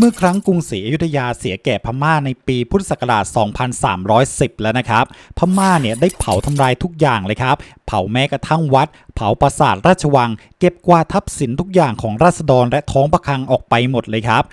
เมื่อครั้งกรุงศรีอยุธยาเสียแก่พม่าในปีพุทธศักราช 2310 แล้วนะครับ พม่าเนี่ยได้เผาทำลายทุกอย่างเลยครับ เผาแม้กระทั่งวัด เผาปราสาทราชวัง เก็บกวาดทรัพย์สินทุกอย่างของราษฎรและท้องพระคลังออกไปหมดเลยครับ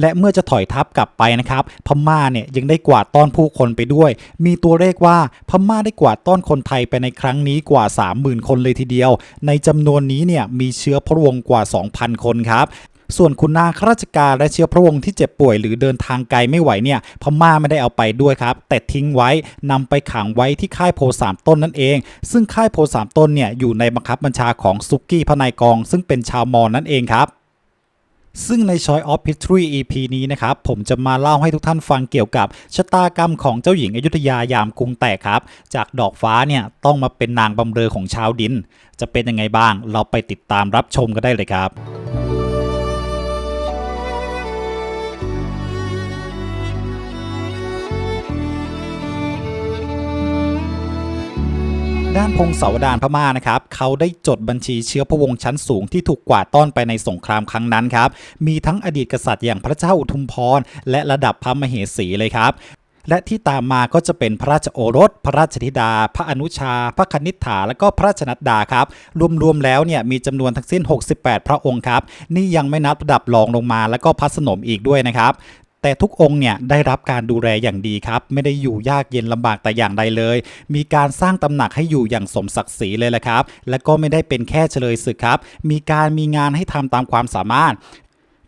และเมื่อจะถอยทัพกลับไปนะครับ พม่าเนี่ยยังได้กวาดต้อนผู้คนไปด้วย มีตัวเลขว่าพม่าได้กวาดต้อนคนไทยไปในครั้งนี้กว่า 30,000 คนเลยทีเดียว ในจำนวนนี้เนี่ยมีเชื้อพระวงศ์กว่า 2,000 คนครับ ส่วนคุณนางข้าราชการและเชื้อพระวงศ์ที่เจ็บป่วยหรือเดินทางไกลไม่ไหวเนี่ยพม่าไม่ได้เอาไปด้วยครับ แต่ทิ้งไว้นำไปขังไว้ที่ค่ายโพสามต้นนั่นเอง ซึ่งค่ายโพสามต้นเนี่ยอยู่ในบังคับบัญชาของซุกี้พนายกอง ซึ่งเป็นชาวมอญนั่นเองครับซึ่งใน Choice of History EP นี้นะครับ ผมจะมาเล่าให้ทุกท่านฟังเกี่ยวกับชะตากรรมของเจ้าหญิงอยุธยายามกรุงแตกครับ จากดอกฟ้าเนี่ยต้องมาเป็นนางบำเรอของชาวดิน จะเป็นยังไงบ้างเราไปติดตามรับชมกันได้เลยครับ ด้านพงศาวดารพม่านะครับเขาได้จดบัญชีเชื้อพระวงศ์ชั้นสูงที่ถูกกวาดต้อนไปในสงครามครั้งนั้นครับ มีทั้งอดีตกษัตริย์อย่างพระเจ้าอุทุมพร และระดับพระมเหสีเลยครับและที่ตามมาก็จะเป็นพระราชโอรส พระราชธิดา พระอนุชา พระคณิษฐา และก็พระราชนัดดาครับ รวมๆแล้วเนี่ยมีจำนวนทั้งสิ้น 68 พระองค์ครับ นี่ยังไม่นับระดับรองลงมา แล้วก็พระสนมอีกด้วยนะครับ แต่ทุกองค์เนี่ยได้รับการดูแลอย่างดีครับ ไม่ได้อยู่ยากเย็นลำบากแต่อย่างใดเลย มีการสร้างตำหนักให้อยู่อย่างสมศักดิ์ศรีเลยแหละครับ และก็ไม่ได้เป็นแค่เฉลยศึกครับ มีการมีงานให้ทำตามความสามารถ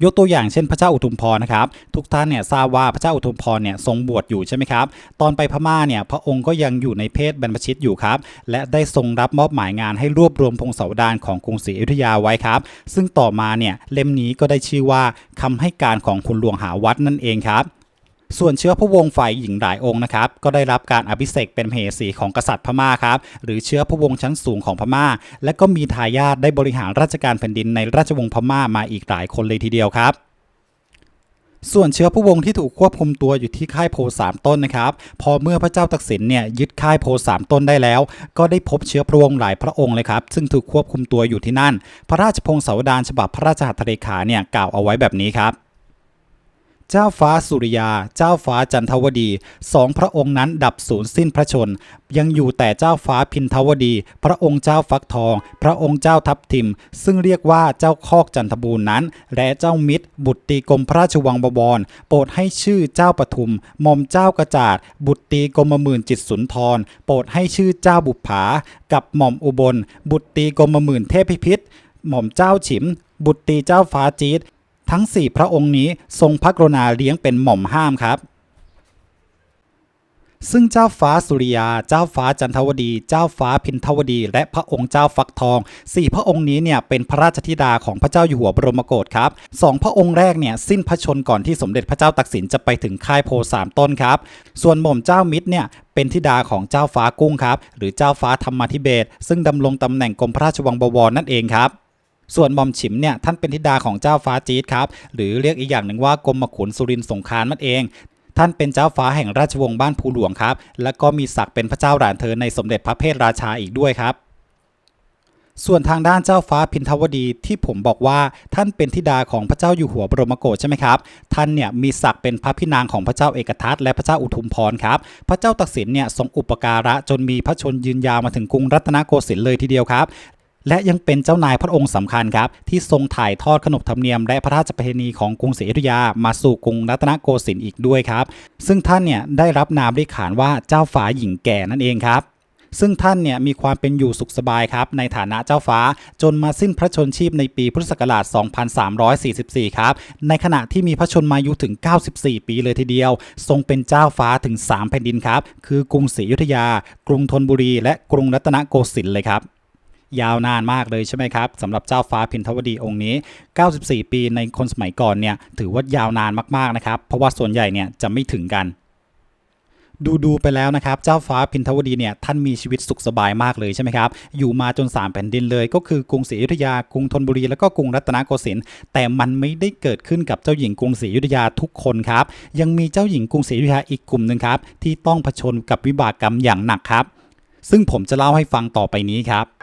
ยกตัวอย่างเช่นพระเจ้าอุทุมพรนะครับทุกท่านเนี่ยทราบว่าพระเจ้าอุทุมพรเนี่ยทรงบวชอยู่ใช่ไหมครับตอนไปพม่าเนี่ยพระองค์ก็ยังอยู่ในเพศบรรพชิตอยู่ครับและได้ทรงรับมอบหมายงานให้รวบรวมพงศาวดารของกรุงศรีอยุธยาไว้ครับ ซึ่งต่อมาเนี่ยเล่มนี้ก็ได้ชื่อว่าคำให้การของคุณหลวงหาวัดนั่นเองครับ ส่วนเชื้อพระวงศ์ฝ่ายหญิงหลายองค์นะครับก็ได้รับการอภิเษกเป็นเหสีของกษัตริย์พม่าครับหรือเชื้อพระวงศ์ชั้นสูงของพม่า และก็มีทายาทได้บริหารราชการแผ่นดินในราชวงศ์พม่ามาอีกหลายคนเลยทีเดียวครับส่วนเชื้อพระวงศ์ที่ถูกควบคุมตัวอยู่ที่ค่ายโพสามต้นนะครับ พอเมื่อพระเจ้าตักสินเนี่ยยึดค่ายโพสามต้นได้แล้ว ก็ได้พบเชื้อพระวงศ์หลายพระองค์เลยครับ ซึ่งถูกควบคุมตัวอยู่ที่นั่น พระราชพงศาวดารฉบับพระราชหัตถเลขาเนี่ยกล่าวเอาไว้แบบนี้ครับ เจ้าฟ้าสุริยา เจ้าฟ้าจันทวดีสองพระองค์นั้นดับสูญสิ้นพระชน ยังอยู่แต่เจ้าฟ้าพินทวดี พระองค์เจ้าฟักทอง พระองค์เจ้าทับทิม ซึ่งเรียกว่าเจ้าคอกจันทบูรณ์นั้น และเจ้ามิตร บุตรตีกรมพระราชวังบวร โปรดให้ชื่อเจ้าปทุมหม่อมเจ้ากระจาดบุตรตีกรมหมื่นจิตสุนทร โปรดให้ชื่อเจ้าบุปผา กับหม่อมอุบล บุตรตีกรมหมื่นเทพพิพิธหม่อมเจ้าฉิมบุตรตีเจ้าฟ้าจี๊ด ทั้ง 4 พระองค์นี้ทรงพระกรุณาเลี้ยงเป็นหม่อมห้ามครับ ซึ่งเจ้าฟ้าสุริยา เจ้าฟ้าจันทวดี เจ้าฟ้าพินทวดี และพระองค์เจ้าฟักทองสี่พระองค์นี้เนี่ยเป็นพระราชธิดาของพระเจ้าอยู่หัวบรมโกศครับสองพระองค์แรกเนี่ยสิ้นพระชนก่อนที่สมเด็จพระเจ้าตักสินจะไปถึงค่ายโพสามต้นครับ ส่วนหม่อมเจ้ามิตรเนี่ยเป็นธิดาของเจ้าฟ้ากุ้งครับ หรือเจ้าฟ้าธรรมาธิเบศซึ่งดำรงตำแหน่งกรมพระราชวังบวรนั่นเองครับ ส่วนหม่อมฉิมเนี่ยท่านเป็นธิดาของเจ้าฟ้าจี๊ดครับ หรือเรียกอีกอย่างหนึ่งว่ากรมขุนสุรินทร์สงครามนั่นเองท่านเป็นเจ้าฟ้าแห่งราชวงศ์บ้านภูหลวงครับ และก็มีศักดิ์เป็นพระเจ้าหลานเธอในสมเด็จพระเพทราชาอีกด้วยครับ ส่วนทางด้านเจ้าฟ้าพินทวดีที่ผมบอกว่าท่านเป็นธิดาของพระเจ้าอยู่หัวบรมโกศใช่ไหมครับ ท่านเนี่ยมีศักดิ์เป็นพระพินางของพระเจ้าเอกทัตและพระเจ้าอุทุมพรครับ พระเจ้าตักสินเนี่ยทรงอุปการะจนมีพระชนยืนยาวมาถึงกรุงรัตนโกสินทร์เลยทีเดียวครับ และยังเป็นเจ้านายพระองค์สำคัญครับ ที่ทรงถ่ายทอดขนบธรรมเนียม และพระราชประเพณีของกรุงศรีอยุธยามาสู่กรุงรัตนโกสินทร์อีกด้วยครับ ซึ่งท่านเนี่ยได้รับนามด้วยขานว่าเจ้าฟ้าหญิงแก่นั่นเองครับซึ่งท่านเนี่ยมีความเป็นอยู่สุขสบายครับ ในฐานะเจ้าฟ้าจนมาสิ้นพระชนชีพในปีพุทธศักราช 2344 ครับ ในขณะที่มีพระชนมายุถึง 94 ปีเลยทีเดียว ทรงเป็นเจ้าฟ้าถึง 3 แผ่นดินครับ คือกรุงศรีอยุธยา กรุงธนบุรี และกรุงรัตนโกสินทร์เลยครับ ยาวนานมากเลยใช่ไหมครับสำหรับเจ้าฟ้าพินทวดีองค์นี้ 94 ปีในคนสมัยก่อนเนี่ยถือว่ายาวนานมากๆนะครับ เพราะว่าส่วนใหญ่เนี่ยจะไม่ถึงกันดูดูๆไปแล้วนะครับ เจ้าฟ้าพินทวดีเนี่ยท่านมีชีวิตสุขสบายมากเลยใช่ไหมครับ อยู่มาจน 3 แผ่นดินเลย ก็คือกรุงศรีอยุธยากรุงธนบุรีแล้วก็กรุงรัตนโกสินทร์แต่มันไม่ได้เกิดขึ้นกับเจ้าหญิงกรุงศรีอยุธยาทุกคนครับ ยังมีเจ้าหญิงกรุงศรีอยุธยาอีกกลุ่มหนึ่งครับ ที่ต้องเผชิญกับวิบากกรรมอย่างหนักครับ ซึ่งผมจะเล่าให้ฟังต่อไปนี้ครับ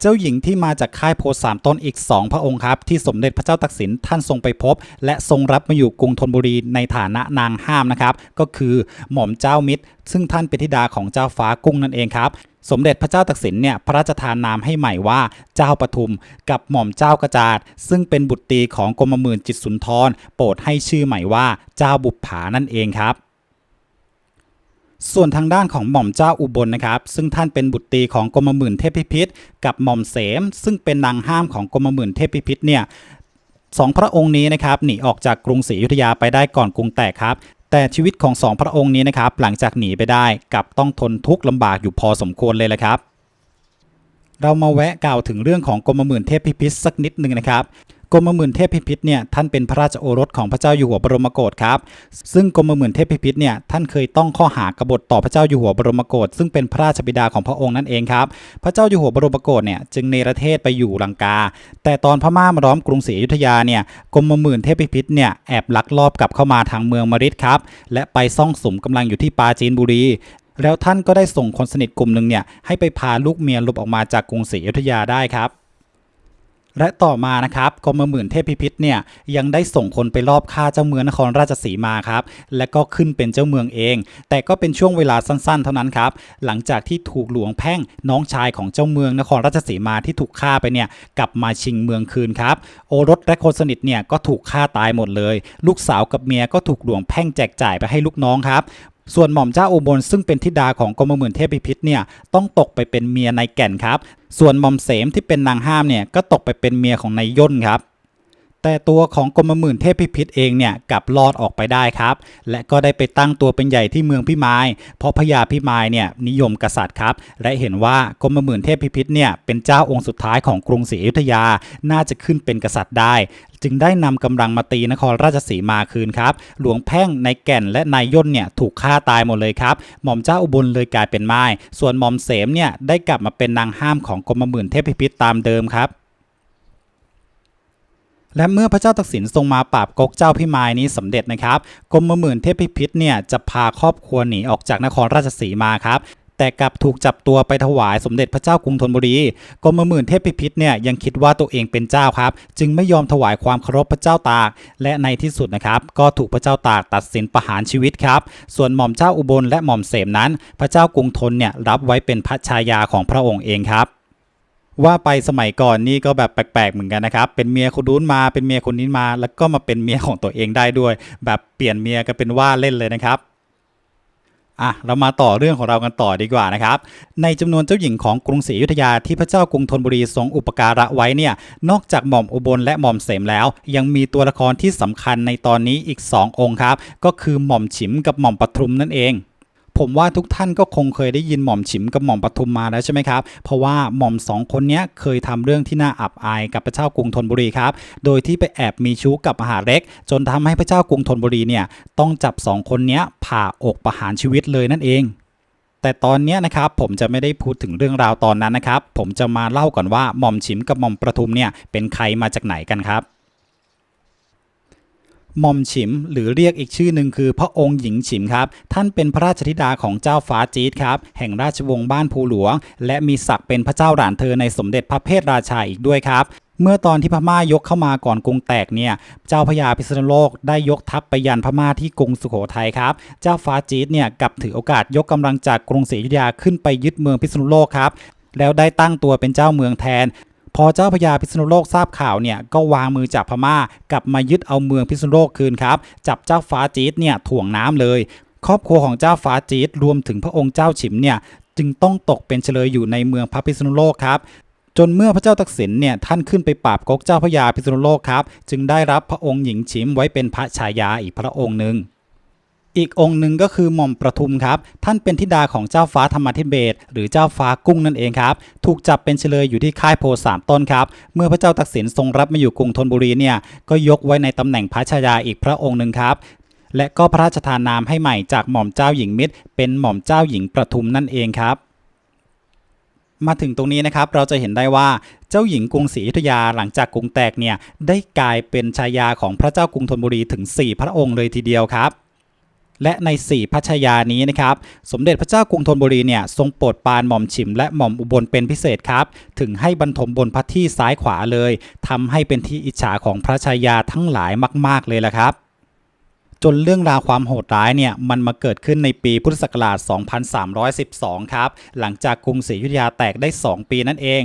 เจ้าหญิงที่มาจากค่ายโพสามต้นอีก 2 พระองค์ครับที่สมเด็จพระเจ้าตักสินท่านทรงไปพบ และทรงรับมาอยู่กรุงธนบุรีในฐานะนางห้ามนะครับ ก็คือหม่อมเจ้ามิตร ซึ่งท่านเป็นธิดาของเจ้าฟ้ากุ้งนั่นเองครับสมเด็จพระเจ้าตักสินเนี่ยพระราชทานนามให้ใหม่ว่าเจ้าปทุมกับหม่อมเจ้ากระจาดซึ่งเป็นบุตรตีของกรมหมื่นจิตสุนทร โปรดให้ชื่อใหม่ว่าเจ้าบุปผานั่นเองครับ ส่วนทางด้านของหม่อมเจ้าอุบลนะครับ ซึ่งท่านเป็นบุตรตีของกรมหมื่นเทพพิพิธกับหม่อมเสม ซึ่งเป็นนางห้ามของกรมหมื่นเทพพิพิธเนี่ยสองพระองค์นี้นะครับหนีออกจากกรุงศรีอยุธยาไปได้ก่อนกรุงแตกครับ แต่ชีวิตของสองพระองค์นี้นะครับหลังจากหนีไปได้กับต้องทนทุกข์ลำบากอยู่พอสมควรเลยแหละครับ เรามาแวะกล่าวถึงเรื่องของกรมหมื่นเทพพิพิธสักนิดหนึ่งนะครับ กรมหมื่นเทพพิพิธเนี่ยท่านเป็นพระราชโอรสของพระเจ้าอยู่หัวบรมโกศครับซึ่งกรมหมื่นเทพพิพิธเนี่ยท่านเคยต้องข้อหากบฏต่อพระเจ้าอยู่หัวบรมโกศซึ่งเป็นพระราชบิดาของพระองค์นั่นเองครับพระเจ้าอยู่หัวบรมโกศเนี่ยจึงเนรเทศไปอยู่ลังกา แต่ตอนพม่ามาล้อมกรุงศรีอยุธยาเนี่ยกรมหมื่นเทพพิพิธเนี่ยแอบลักลอบกลับเข้ามาทางเมืองมฤทธิ์ครับและไปซ่องสมกำลังอยู่ที่ปาจีนบุรีแล้วท่านก็ได้ส่งคนสนิทกลุ่มหนึ่งเนี่ยให้ไปพาลูกเมียหลบออกมาจากกรุงศรีอยุธยาได้ครับ และต่อมานะครับกรมหมื่นเทพพิพิธเนี่ยยังได้ส่งคนไปรอบฆ่าเจ้าเมืองนครราชสีมาครับและก็ขึ้นเป็นเจ้าเมืองเอง แต่ก็เป็นช่วงเวลาสั้นๆ เท่านั้นครับหลังจากที่ถูกหลวงแพ่งน้องชายของเจ้าเมืองนครราชสีมาที่ถูกฆ่าไปเนี่ยกลับมาชิงเมืองคืนครับโอรสและคนสนิทเนี่ยก็ถูกฆ่าตายหมดเลย ลูกสาวกับเมียก็ถูกหลวงแพ่งแจกจ่ายไปให้ลูกน้องครับ ส่วนหม่อมเจ้าอุบลซึ่งเป็นธิดาของกรมหมื่นเทพพิพิธเนี่ยต้องตกไปเป็นเมียนายแก่นครับ ส่วนหม่อมเสมที่เป็นนางห้ามเนี่ยก็ตกไปเป็นเมียของนายย่นครับ แต่ตัวของกรมหมื่นเทพพิพิธเองเนี่ยกลับรอดออกไปได้ครับ และก็ได้ไปตั้งตัวเป็นใหญ่ที่เมืองพิมาย เพราะพญาพิมายเนี่ยนิยมกษัตริย์ครับ และเห็นว่ากรมหมื่นเทพพิพิธเนี่ยเป็นเจ้าองค์สุดท้ายของกรุงศรีอยุธยา น่าจะขึ้นเป็นกษัตริย์ได้ จึงได้นำกำลังมาตีนครราชสีมาคืนครับ หลวงแพ่งนายแก่นและนายย่นเนี่ยถูกฆ่าตายหมดเลยครับ หม่อมเจ้าอุบลเลยกลายเป็นไม้ส่วนหม่อมเสมเนี่ยได้กลับมาเป็นนางห้ามของกรมหมื่นเทพพิพิธตามเดิมครับ และเมื่อพระเจ้าตักสินทรงมาปราบกกเจ้าพิมายนี้สำเร็จนะครับกรมหมื่นเทพพิพิธเนี่ยจะพาครอบครัวหนีออกจากนครราชสีมาครับแต่กลับถูกจับตัวไปถวายสมเด็จพระเจ้ากรุงธนบุรีกรมหมื่นเทพพิพิธเนี่ยยังคิดว่าตัวเองเป็นเจ้าครับ จึงไม่ยอมถวายความเคารพพระเจ้าตาก และในที่สุดนะครับก็ถูกพระเจ้าตากตัดสินประหารชีวิตครับ ส่วนหม่อมเจ้าอุบลและหม่อมเสมนั้น พระเจ้ากรุงธนเนี่ยรับไว้เป็นพระชายาของพระองค์เองครับ ว่าไปสมัยก่อนนี่ก็แบบแปลกๆเหมือนกันนะครับ เป็นเมียคนนู้นมาเป็นเมียคนนี้มา แล้วก็มาเป็นเมียของตัวเองได้ด้วย แบบเปลี่ยนเมียกันเป็นว่าเล่นเลยนะครับอะเรามาต่อเรื่องของเรากันต่อดีกว่านะครับ ในจำนวนเจ้าหญิงของกรุงศรีอยุธยาที่พระเจ้ากรุงธนบุรีทรงอุปการะไว้เนี่ย นอกจากหม่อมอุบลและหม่อมเสมแล้ว ยังมีตัวละครที่สำคัญในตอนนี้อีก 2 องค์ครับ ก็คือหม่อมฉิมกับหม่อมปทุมนั่นเอง ผมว่าทุกท่านก็คงเคยได้ยินหม่อมฉิมกับหม่อมปทุมมาแล้วใช่ไหมครับ เพราะว่าหม่อมสองคนนี้เคยทำเรื่องที่น่าอับอายกับพระเจ้ากรุงธนบุรีครับ โดยที่ไปแอบมีชู้กับมหาเล็ก จนทำให้พระเจ้ากรุงธนบุรีเนี่ยต้องจับสองคนนี้ผ่าอกประหารชีวิตเลยนั่นเองแต่ตอนนี้นะครับผมจะไม่ได้พูดถึงเรื่องราวตอนนั้นนะครับ ผมจะมาเล่าก่อนว่าหม่อมฉิมกับหม่อมประทุมเนี่ยเป็นใครมาจากไหนกันครับ มอมฉิม หรือเรียกอีกชื่อหนึ่งคือพระองค์หญิงฉิมครับ ท่านเป็นพระราชธิดาของเจ้าฟ้าจีดครับแห่งราชวงศ์บ้านภูหลวง และมีศักดิ์เป็นพระเจ้าหลานเธอในสมเด็จพระเพทราชาอีกด้วยครับเมื่อตอนที่พม่ายกเข้ามาก่อนกรุงแตกเนี่ย เจ้าพญาพิษณุโลกได้ยกทัพไปยันพม่าที่กรุงสุโขทัยครับ เจ้าฟ้าจีดเนี่ยกับถือโอกาสยกกำลังจากกรุงศรีอยุธยาขึ้นไปยึดเมืองพิษณุโลกครับ แล้วได้ตั้งตัวเป็นเจ้าเมืองแทน พอเจ้าพญาพิษณุโลกทราบข่าวเนี่ยก็วางมือจากพม่ากลับมายึดเอาเมืองพิษณุโลกคืนครับจับเจ้าฟ้าจี๊ดเนี่ยถ่วงน้ำเลย ครอบครัวของเจ้าฟ้าจี๊ดรวมถึงพระองค์เจ้าฉิมเนี่ยจึงต้องตกเป็นเฉลยอยู่ในเมืองพระพิษณุโลกครับจนเมื่อพระเจ้าตักสินเนี่ยท่านขึ้นไปปราบกกเจ้าพญาพิษณุโลกครับ จึงได้รับพระองค์หญิงฉิมไว้เป็นพระชายาอีกพระองค์หนึ่ง อีกองค์หนึ่งก็คือหม่อมประทุมครับท่านเป็นธิดาของเจ้าฟ้าธรรมธิเบศหรือเจ้าฟ้ากุ้งนั่นเองครับถูกจับเป็นเฉลยอยู่ที่ค่ายโพสามต้นครับเมื่อพระเจ้าตักสินทรงรับมาอยู่กรุงธนบุรีเนี่ยก็ยกไว้ในตำแหน่งพระชายาอีกพระองค์หนึ่งครับและก็พระราชทานนามให้ใหม่จากหม่อมเจ้าหญิงมิตร เป็นหม่อมเจ้าหญิงประทุมนั่นเองครับ มาถึงตรงนี้นะครับเราจะเห็นได้ว่าเจ้าหญิงกรุงศรีอยุธยาหลังจากกรุงแตกเนี่ยได้กลายเป็นชายาของพระเจ้ากรุงธนบุรีถึง 4 พระองค์เลยทีเดียวครับ และใน 4 พัชยานี้นะครับ สมเด็จพระเจ้ากรุงธนบุรีเนี่ยทรงโปรดปานหม่อมฉิมและหม่อมอุบลเป็นพิเศษครับ ถึงให้บรรทมบนพระที่ซ้ายขวาเลยทำให้เป็นที่อิจฉาของพระชายาทั้งหลายมาก ๆ เลยละครับจนเรื่องราวความโหดร้ายเนี่ยมันมาเกิดขึ้นในปีพุทธศักราช 2312 ครับ หลังจากกรุงศรีอยุธยาแตกได้ 2 ปีนั่นเอง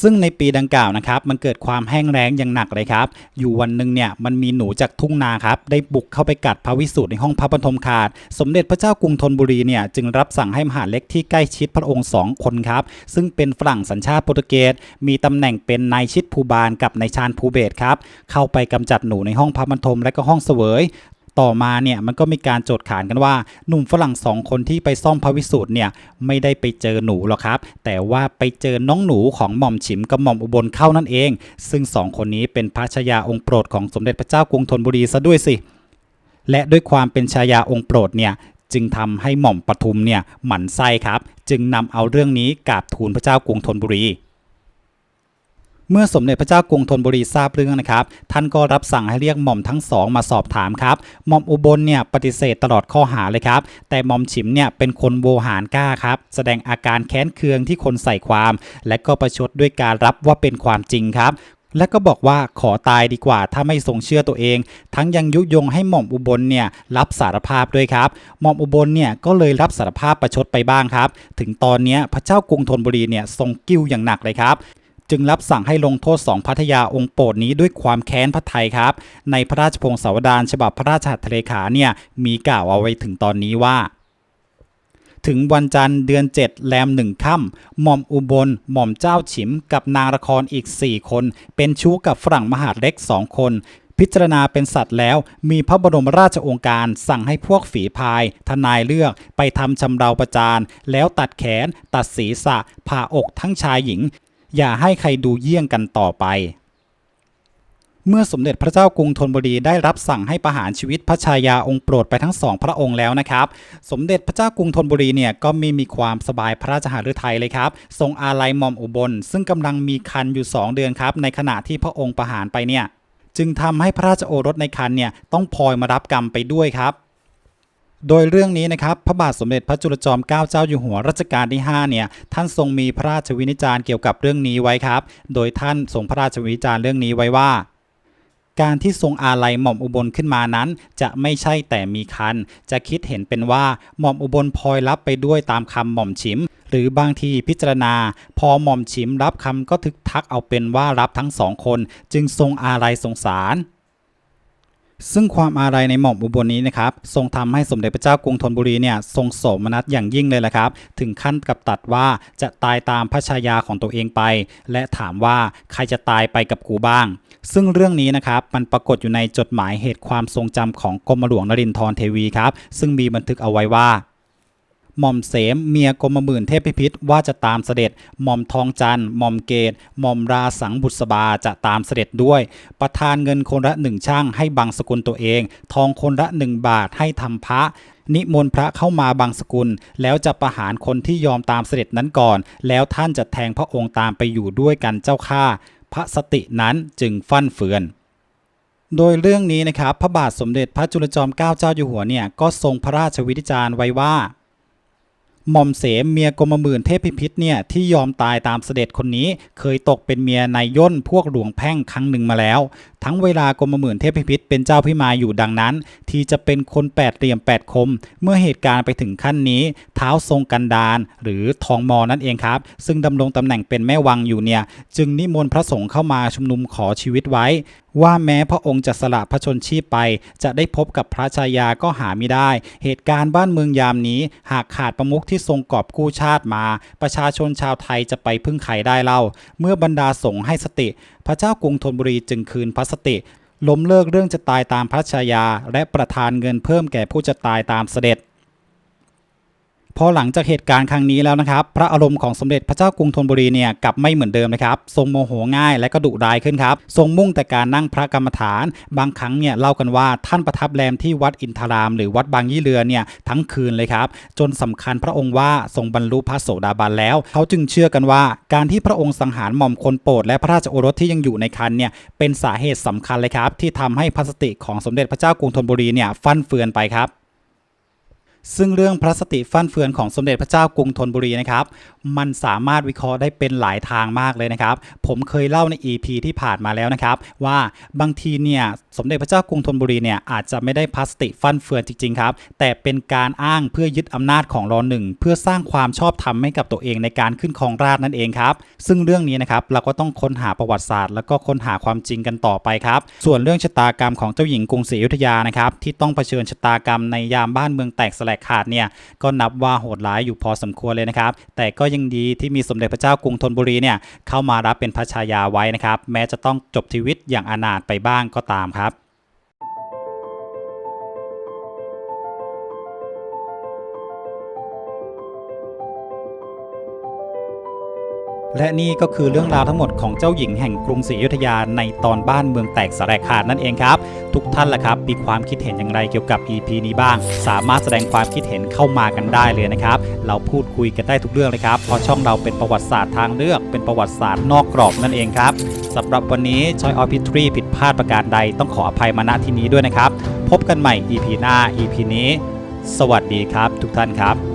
ซึ่งในปีดังกล่าวนะครับมันเกิดความแห้งแล้งอย่างหนักเลยครับ อยู่วันหนึ่งเนี่ยมันมีหนูจากทุ่งนาครับได้บุกเข้าไปกัดพระวิสุทธิ์ในห้องพระบรมขาดสมเด็จพระเจ้ากรุงธนบุรีเนี่ยจึงรับสั่งให้มหาเล็กที่ใกล้ชิดพระองค์สองคนครับ ซึ่งเป็นฝรั่งสัญชาติโปรตุเกสมีตำแหน่งเป็นนายชิดภูบาลกับนายชาญภูเบศครับเข้าไปกำจัดหนูในห้องพระบรรทมและก็ห้องเสวย ต่อมาเนี่ยมันก็มีการโจทย์ขานกันว่า หนุ่มฝรั่งสองคนที่ไปซ่อมพระวิสูตรเนี่ยไม่ได้ไปเจอหนูหรอกครับ แต่ว่าไปเจอน้องหนูของหม่อมฉิมกับหม่อมอุบลเข้านั่นเอง ซึ่งสองคนนี้เป็นพระชายาองค์โปรดของสมเด็จพระเจ้ากรุงธนบุรีซะด้วยสิ และด้วยความเป็นชายาองค์โปรดเนี่ยจึงทำให้หม่อมปทุมเนี่ยหมั่นไส้ครับ จึงนำเอาเรื่องนี้กราบทูลพระเจ้ากรุงธนบุรี เมื่อสมเด็จพระเจ้ากรุงธนบุรีทราบเรื่องนะครับ ท่านก็รับสั่งให้เรียกหม่อมทั้งสองมาสอบถามครับ หม่อมอุบลเนี่ยปฏิเสธตลอดข้อหาเลยครับ แต่หม่อมฉิมเนี่ยเป็นคนโวหารกล้าครับ แสดงอาการแค้นเคืองที่คนใส่ความ และก็ประชดด้วยการรับว่าเป็นความจริงครับและก็บอกว่าขอตายดีกว่าถ้าไม่ทรงเชื่อตัวเอง ทั้งยังยุยงให้หม่อมอุบลเนี่ยรับสารภาพด้วยครับ หม่อมอุบลเนี่ยก็เลยรับสารภาพประชดไปบ้างครับ ถึงตอนนี้พระเจ้ากรุงธนบุรีเนี่ยทรงกิ้วอย่างหนักเลยครับ จึงรับสั่งให้ลงโทษสองพัทยาองค์โปรดนี้ด้วยความแค้นพระไทยครับ ในพระราชพงศาวดารฉบับพระราชหัตถเลขาเนี่ยมีกล่าวเอาไว้ถึงตอนนี้ว่าถึงวันจันทร์เดือน 7 แรมหนึ่งค่ำหม่อมอุบล หม่อมเจ้าฉิม กับนางละครอีก 4 คน เป็นชู้กับฝรั่งมหาดเล็ก 2 คน พิจารณาเป็นสัตว์แล้ว มีพระบรมราชโองการสั่งให้พวกฝีพาย ทนายเลือกไปทำชำเราประจาน แล้วตัดแขน ตัดศีรษะ ผ่าอกทั้งชายหญิง อย่าให้ใครดูเยี่ยงกันต่อไป เมื่อสมเด็จพระเจ้ากรุงธนบุรีได้รับสั่งให้ประหารชีวิตพระชายาองค์โปรดไปทั้งสองพระองค์แล้วนะครับ สมเด็จพระเจ้ากรุงธนบุรีเนี่ยก็ไมีมีความสบายพระราชหฤทัยเลยครับ ทรงอาลัยหม่อมอุบล ซึ่งกำลังมีคันอยู่ 2 เดือนครับ ในขณะที่พระองค์ประหารไปเนี่ย จึงทำให้พระราชโอรสในคันเนี่ยต้องพลอยมารับกรรมไปด้วยครับ โดยเรื่องนี้นะครับพระบาทสมเด็จพระจุลจอมเกล้าเจ้าอยู่หัวรัชกาลที่5เนี่ยท่านทรงมีพระราชวินิจารณ์เกี่ยวกับเรื่องนี้ไว้ครับ โดยท่านทรงพระราชวินิจารณ์เรื่องนี้ไว้ว่า การที่ทรงอาลัยหม่อมอุบลขึ้นมานั้น จะไม่ใช่แต่มีคัน จะคิดเห็นเป็นว่าหม่อมอุบลพลอยรับไปด้วยตามคำหม่อมฉิม หรือบางทีพิจารณา พอหม่อมฉิมรับคำก็ทึกทักเอาเป็นว่ารับทั้งสองคน จึงทรงอาลัยสงสาร ซึ่งความอาลัยในหม่อมอุบลนี้นะครับทรงทำให้สมเด็จพระเจ้ากรุงธนบุรีเนี่ยทรงโสมนัสอย่างยิ่งเลยแหละครับ ถึงขั้นกับตัดว่าจะตายตามพระชายาของตัวเองไป และถามว่าใครจะตายไปกับกูบ้าง ซึ่งเรื่องนี้นะครับมันปรากฏอยู่ในจดหมายเหตุความทรงจำของกรมหลวงนรินทรเทวีครับซึ่งมีบันทึกเอาไว้ว่า หม่อมเสมเมียกรมหมื่นเทพพิพิธว่าจะตามเสด็จ หม่อมทองจันทร์หม่อมเกตหม่อมราสังบุษบาจะตามเสด็จด้วย ประทานเงินคนละหนึ่งช่างให้บังสกุลตัวเอง ทองคนละหนึ่งบาทให้ทำพระนิมนต์พระเข้ามาบังสกุล แล้วจะประหารคนที่ยอมตามเสด็จนั้นก่อน แล้วท่านจะแทงพระองค์ตามไปอยู่ด้วยกันเจ้าข้าพระสตินั้นจึงฟั่นเฟือนโดยเรื่องนี้นะครับพระบาทสมเด็จพระจุลจอมเกล้าเจ้าอยู่หัวเนี่ยก็ทรงพระราชวิจารณ์ไว้ว่า หม่อมเสมเมียกรมหมื่นเทพพิพิธเนี่ยที่ยอมตายตามเสด็จคนนี้เคยตกเป็นเมียนายย่นพวกหลวงแพ่งครั้งหนึ่งมาแล้ว ทั้งเวลากรมหมื่นเทพพิพิธเป็นเจ้าพิมายอยู่ดังนั้น ที่จะเป็นคนแปดเหลี่ยมแปดคม เมื่อเหตุการณ์ไปถึงขั้นนี้ เท้าทรงกันดานหรือทองมอนั่นเองครับ ซึ่งดำรงตำแหน่งเป็นแม่วังอยู่เนี่ย จึงนิมนต์พระสงฆ์เข้ามาชุมนุมขอชีวิตไว้ ว่าแม้พระองค์จะสละพระชนชีพไป จะได้พบกับพระชายาก็หาไม่ได้ เหตุการณ์บ้านเมืองยามนี้ หากขาดประมุขที่ทรงกอบกู้ชาติมา ประชาชนชาวไทยจะไปพึ่งใครได้เล่า เมื่อบรรดาสงฆ์ให้สติ พระเจ้ากรุงธนบุรีจึงคืนพระสติ ล้มเลิกเรื่องจะตายตามพระชายา และประทานเงินเพิ่มแก่ผู้จะตายตามเสด็จ พอหลังจากเหตุการณ์ครั้งนี้แล้วนะครับ พระอารมณ์ของสมเด็จพระเจ้ากรุงธนบุรีเนี่ยกลับไม่เหมือนเดิมนะครับ ทรงโมโหง่ายและก็ดุร้ายขึ้นครับ ทรงมุ่งแต่การนั่งพระกรรมฐาน บางครั้งเนี่ยเล่ากันว่าท่านประทับแรมที่วัดอินทราม หรือวัดบางยี่เรือเนี่ยทั้งคืนเลยครับ จนสำคัญพระองค์ว่าทรงบรรลุพระโสดาบันแล้ว เขาจึงเชื่อกันว่า การที่พระองค์สังหารหม่อมคนโปรดและพระราชโอรสที่ยังอยู่ในคันเนี่ยเป็นสาเหตุสำคัญเลยครับที่ทำให้พระสติของสมเด็จพระเจ้ากรุงธนบุรีเนี่ยฟั่นเฟือนไปครับ ซึ่งเรื่องพระสติฟั่นเฟือนของสมเด็จพระเจ้ากรุงธนบุรีนะครับ มันสามารถวิเคราะห์ได้เป็นหลายทางมากเลยนะครับ ผมเคยเล่าใน EP ที่ผ่านมาแล้วนะครับ ว่าบางทีเนี่ยสมเด็จพระเจ้ากรุงธนบุรีเนี่ยอาจจะไม่ได้พลาสติฟั่นเฟือนจริงๆครับ แต่เป็นการอ้างเพื่อยึดอำนาจของรอหนึ่งเพื่อสร้างความชอบธรรมให้กับตัวเองในการขึ้นครองราชนั่นเองครับซึ่งเรื่องนี้นะครับเราก็ต้องค้นหาประวัติศาสตร์ แล้วก็ค้นหาความจริงกันต่อไปครับ ส่วนเรื่องชะตากรรมของเจ้าหญิงกรุงศรีอยุธยานะครับที่ต้องเผชิญชะตากรรมในยามบ้านเมืองแตกสลายขาดเนี่ยก็นับว่าโหดร้ายอยู่พอสมควรเลยนะครับ แต่ก็ยังดีที่มีสมเด็จพระเจ้ากรุงธนบุรีเนี่ยเข้ามารับเป็นพระชายาไว้นะครับ แม้จะต้องจบชีวิตอย่างอนาถไปบ้างก็ตามครับ และนี่ก็คือเรื่องราวทั้งหมดของเจ้าหญิงแห่งกรุงศรีอยุธยาในตอนบ้านเมืองแตกสลายขาดนั่นเองครับ ทุกท่านล่ะครับ มีความคิดเห็นอย่างไรเกี่ยวกับ EP นี้บ้าง สามารถแสดงความคิดเห็นเข้ามากันได้เลยนะครับ เราพูดคุยกันได้ทุกเรื่องเลยครับ เพราะช่องเราเป็นประวัติศาสตร์ทางเลือก เป็นประวัติศาสตร์นอกกรอบนั่นเองครับสำหรับวันนี้ชอยออพิทรีผิดพลาดประการใดต้องขออภัยมาณที่นี้ด้วยนะครับ พบกันใหม่ EP หน้า EP นี้ สวัสดีครับ ทุกท่านครับ